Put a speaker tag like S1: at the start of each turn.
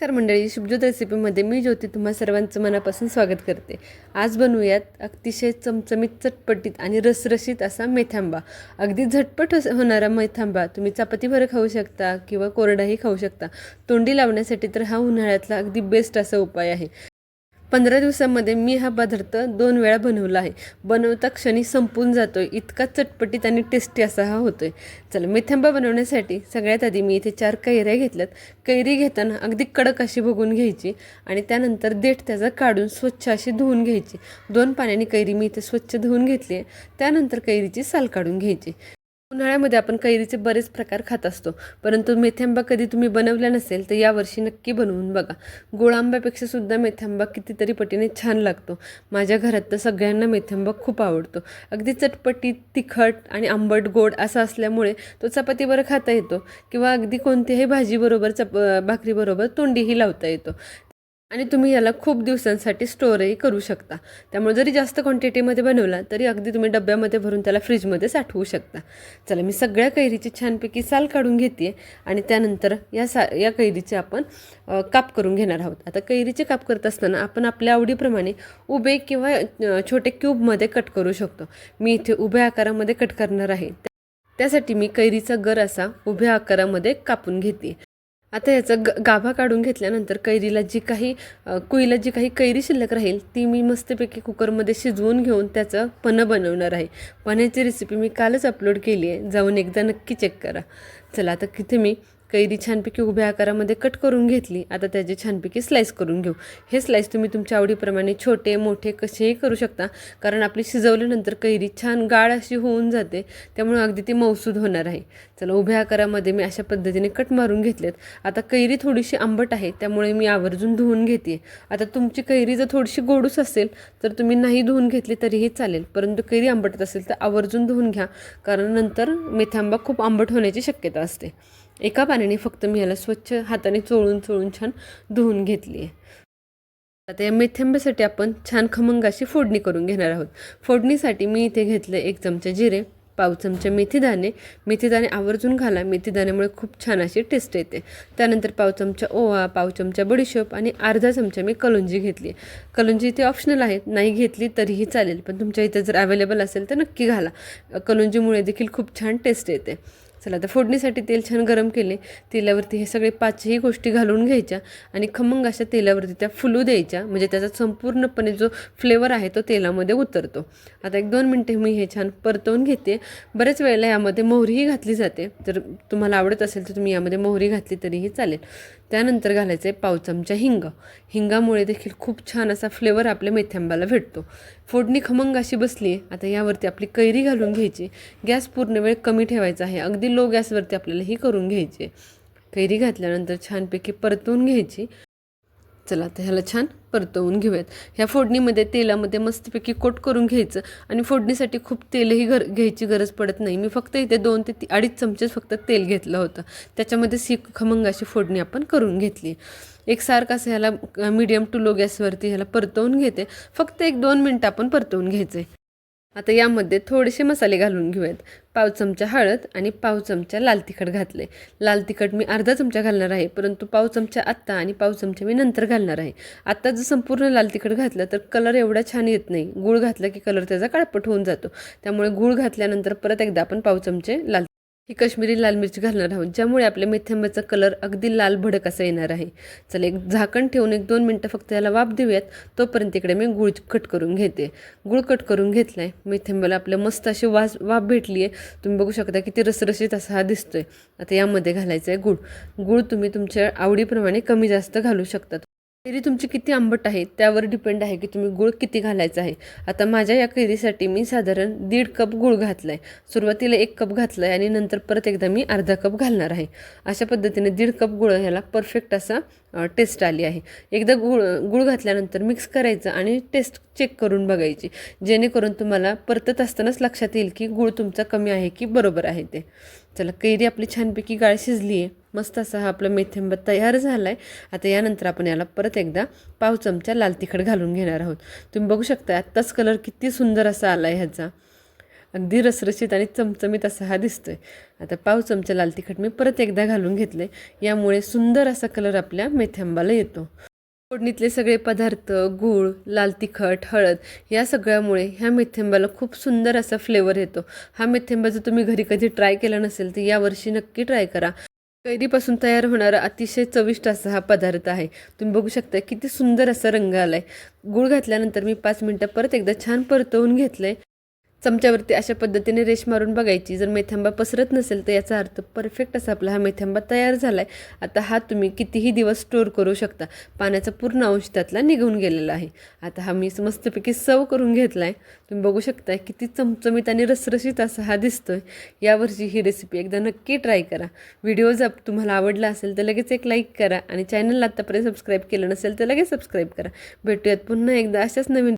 S1: नमस्कार मंडळी शुभज्योत रेसिपीमध्ये मी ज्योती तुम्हा सर्वांचं मनापासून स्वागत करते. आज बनवूयात अतिशय चमचमीत चटपटीत आणि रसरशीत असा मेथांबा. अगदी झटपट अस- होणारा मेथांबा. तुम्ही चपातीभर खाऊ शकता किंवा कोरडाही खाऊ शकता. तोंडी लावण्यासाठी तर हा उन्हाळ्यातला अगदी बेस्ट असा उपाय आहे. पंधरा दिवसामध्ये मी हा पदार्थ दोन वेळा बनवला आहे. बनवता क्षणी संपून जातोय. इतका चटपटीत आणि टेस्टी असा हा होतो आहे चला मेथांबा बनवण्यासाठी सगळ्यात आधी मी इथे चार कैऱ्या घेतल्यात. कैरी घेताना अगदी कडक अशी बघून घ्यायची आणि त्यानंतर देठ त्याचा काढून स्वच्छ अशी धुवून घ्यायची. दोन पाण्याने कैरी मी इथे स्वच्छ धुवून घेतली आहे. त्यानंतर कैरीची साल काढून घ्यायची. उन्हाळ्यामध्ये आपण कैरीचे बरेच प्रकार खात असतो. परंतु मेथ्यांबा कधी तुम्ही बनवला नसेल तर यावर्षी नक्की बनवून बघा. गोळांब्यापेक्षा सुद्धा मेथ्यांबा कितीतरी पटीने छान लागतो. माझ्या घरात तर सगळ्यांना मेथ्यांबा खूप आवडतो. अगदी चटपटीत तिखट आणि आंबट गोड असा असल्यामुळे तो चपातीवर खाता येतो किंवा अगदी कोणत्याही भाजीबरोबर चप भाकरीबरोबर तोंडीही लावता येतो. आणि तुम्ही याला खूप दिवसांसाठी स्टोअरही करू शकता. त्यामुळे जरी जास्त क्वांटिटीमध्ये बनवला तरी अगदी तुम्ही डब्यामध्ये भरून त्याला फ्रीजमध्ये साठवू शकता. चला मी सगळ्या कैरीची छानपैकी साल काढून घेते आणि त्यानंतर या सा या कैरीचे आपण काप करून घेणार आहोत. आता कैरीचे काप करत असताना आपण आपल्या आवडीप्रमाणे उभे किंवा छोटे क्यूबमध्ये कट करू शकतो. मी इथे उभ्या आकारामध्ये कट करणार आहे. त्यासाठी मी कैरीचा गर असा उभ्या आकारामध्ये कापून घेते आता याचा ग गाभा काढून घेतल्यानंतर कैरीला जी काही कुईला जी काही कैरी शिल्लक राहील ती मी मस्तपैकी कुकरमध्ये शिजवून घेऊन त्याचं पनं बनवणार आहे. पन्ह्याची रेसिपी मी कालच अपलोड केली आहे. जाऊन एकदा नक्की चेक करा. चला आता किती मी कैरी छानपैकी उभ्या आकारामध्ये कट करून घेतली. आता त्याचे छानपैकी स्लाईस करून घेऊ. हे स्लाईस तुम्ही तुमच्या आवडीप्रमाणे छोटे मोठे कसेही करू शकता. कारण आपली शिजवल्यानंतर कैरी छान गाळ अशी होऊन जाते. त्यामुळे अगदी ती मौसूद होणार आहे. चला उभ्या आकारामध्ये मी अशा पद्धतीने कट मारून घेतलेत. आता कैरी थोडीशी आंबट आहे. त्यामुळे मी आवर्जून धुवून घेते. आता तुमची कैरी जर थोडीशी गोडूस असेल तर तुम्ही नाही धुवून घेतली तरीही चालेल. परंतु कैरी आंबटत असेल तर आवर्जून धुवून घ्या. कारण नंतर मेथांबा खूप आंबट होण्याची शक्यता असते. एका पाण्याने फक्त मी याला स्वच्छ हाताने चोळून चोळून छान धुवून घेतली आहे. आता या मेथेंब्यासाठी आपण छान खमंग अशी फोडणी करून घेणार आहोत. फोडणीसाठी मी इथे घेतले एक चमचा जिरे पाव चमचा मेथीदाणे मेथीदाणे आवर्जून घाला. मेथीदाण्यामुळे खूप छान अशी टेस्ट येते. त्यानंतर पाव चमचा ओवा पाव चमचा बडीशोप आणि अर्धा चमचा मी कलोंजी घेतली कलोंजी इथे ऑप्शनल आहे. नाही घेतली तरीही चालेल. पण तुमच्या इथे जर अवेलेबल असेल तर नक्की घाला. कलोंजीमुळे देखील खूप छान टेस्ट येते. चला आता फोडणीसाठी तेल छान गरम केले. तेलावरती हे सगळे पाचही गोष्टी घालून घ्यायच्या आणि खमंग अशा तेलावरती त्या फुलू द्यायच्या. म्हणजे त्याचा संपूर्णपणे जो फ्लेवर आहे तो तेलामध्ये उतरतो. आता एक दोन मिनटे मी हे छान परतवून घेते. बरेच वेळेला यामध्ये मोहरीही घातली जाते. जर तुम्हाला आवडत असेल तर तुम्ही यामध्ये मोहरी घातली तरीही चालेल. त्यानंतर घालायचं आहे पाव चमचा हिंग. हिंगामुळे देखील खूप छान असा फ्लेवर आपल्या मेथ्यांबाला भेटतो. फोडणी खमंग अशी बसली आहे आता यावरती आपली कैरी घालून घ्यायची. गॅस पूर्ण वेळ कमी ठेवायचा आहे. अगदी लो गॅसवरती आपल्याला ही करून घ्यायची. आहे. कैरी घातल्यानंतर छानपैकी परतवून घ्यायची. चला तर ह्याला छान परतवून घेऊयात. ह्या फोडणीमध्ये तेलामध्ये मस्तपैकी कोट करून घ्यायचं आणि फोडणीसाठी खूप तेलही घर घ्यायची गरज पडत नाही. मी फक्त इथे दोन ते ती अडीच चमचेच फक्त तेल घेतलं होतं. त्याच्यामध्ये सी खमंगाची फोडणी आपण करून घेतली. एक सारखं असं ह्याला मीडियम टू लो गॅसवरती ह्याला परतवून घेते. फक्त एक दोन मिनटं आपण परतवून घ्यायचं आहे आता यामध्ये थोडेसे मसाले घालून घेऊयात. पाव चमचा हळद आणि पाव चमचा लाल तिखट घातले लाल तिखट मी अर्धा चमचा घालणार आहे परंतु पाव चमचा आत्ता आणि पाव चमचा मी नंतर घालणार आहे. आत्ता जर संपूर्ण लाल तिखट घातलं तर कलर एवढा छान येत नाही. गूळ घातला की कलर त्याचा काळपट होऊन जातो. त्यामुळे गूळ घातल्यानंतर परत एकदा आपण पाव चमचे लाल ही कश्मीरी लाल मिरची घालणार आहोत ज्यामुळे आपल्या मेथ्यांब्याचा कलर अगदी लाल भडक असा येणार आहे. चला एक झाकण ठेवून एक दोन मिनटं फक्त याला वाफ देऊयात. तोपर्यंत इकडे मी गुळ कट करून घेते. गुळ कट करून घेतला आहे मेथ्यांब्याला आपल्या मस्त अशी वास वाफ भेटली आहे तुम्ही बघू शकता किती रसरशीत असा हा दिसतोय. आता यामध्ये घालायचं आहे गुळ. गुळ तुम्ही तुमच्या आवडीप्रमाणे कमी जास्त घालू शकता. कैरी तुमची किती आंबट आहे त्यावर डिपेंड आहे की तुम्ही गुळ किती घालायचा आहे. आता माझ्या या कैरीसाठी मी साधारण दीड कप गुळ घातला आहे सुरुवातीला एक कप घातला आहे आणि नंतर परत एकदा मी अर्धा कप घालणार आहे. अशा पद्धतीने दीड कप गुळ ह्याला परफेक्ट असा टेस्ट आली आहे. एकदा गुळ गुळ घातल्यानंतर मिक्स करायचं आणि टेस्ट चेक करून बघायची. जेणेकरून तुम्हाला परतत असतानाच लक्षात येईल की गुळ तुमचा कमी आहे की बरोबर आहे ते. चला कैरी आपली छानपैकी गाळ शिजली आहे मस्त असा हा आपला मेथेंबा तयार झाला आहे आता यानंतर आपण याला परत एकदा पाव चमचा लाल तिखट घालून घेणार आहोत. तुम्ही बघू शकता आत्ताच कलर किती सुंदर असा आला आहे ह्याचा. अगदी रसरशीत आणि चमचमीत असा हा दिसतोय. आता पाव चमचा लाल तिखट मी परत एकदा घालून घेतले यामुळे सुंदर असा कलर आपल्या मेथ्यांबाला येतो. फोडणीतले सगळे पदार्थ गूळ लाल तिखट हळद या सगळ्यामुळे ह्या मेथेंबाला खूप सुंदर असा फ्लेवर येतो. हा मेथेंबा जर तुम्ही घरी कधी ट्राय केला नसेल तर यावर्षी नक्की ट्राय करा. कैरीपासून तयार होणारा अतिशय चविष्ट असा हा पदार्थ आहे. तुम्ही बघू शकता किती सुंदर असा रंग आला आहे गूळ घातल्यानंतर मी पाच मिनटं परत एकदा छान परतवून घेतलं आहे चमच्यावरती अशा पद्धतीने रेश मारून बघायची. जर मेथांबा पसरत नसेल तर याचा अर्थ परफेक्ट असा आपला हा मेथांबा तयार झाला आहे आता हा तुम्ही कितीही दिवस स्टोअर करू शकता. पाण्याचा पूर्ण अंश त्यातला निघून गेलेला आहे. आता हा मी मस्तपैकी सव करून घेतला आहे तुम्ही बघू शकता किती चमचमीत आणि रसरशीत असा हा दिसतो आहे यावरची ही रेसिपी एकदा नक्की ट्राय करा. व्हिडिओ जर तुम्हाला आवडला असेल तर लगेच एक लाईक करा आणि चॅनलला आत्तापर्यंत सबस्क्राईब केलं नसेल तर लगेच सबस्क्राईब करा. भेटूयात पुन्हा एकदा अशाच नवीन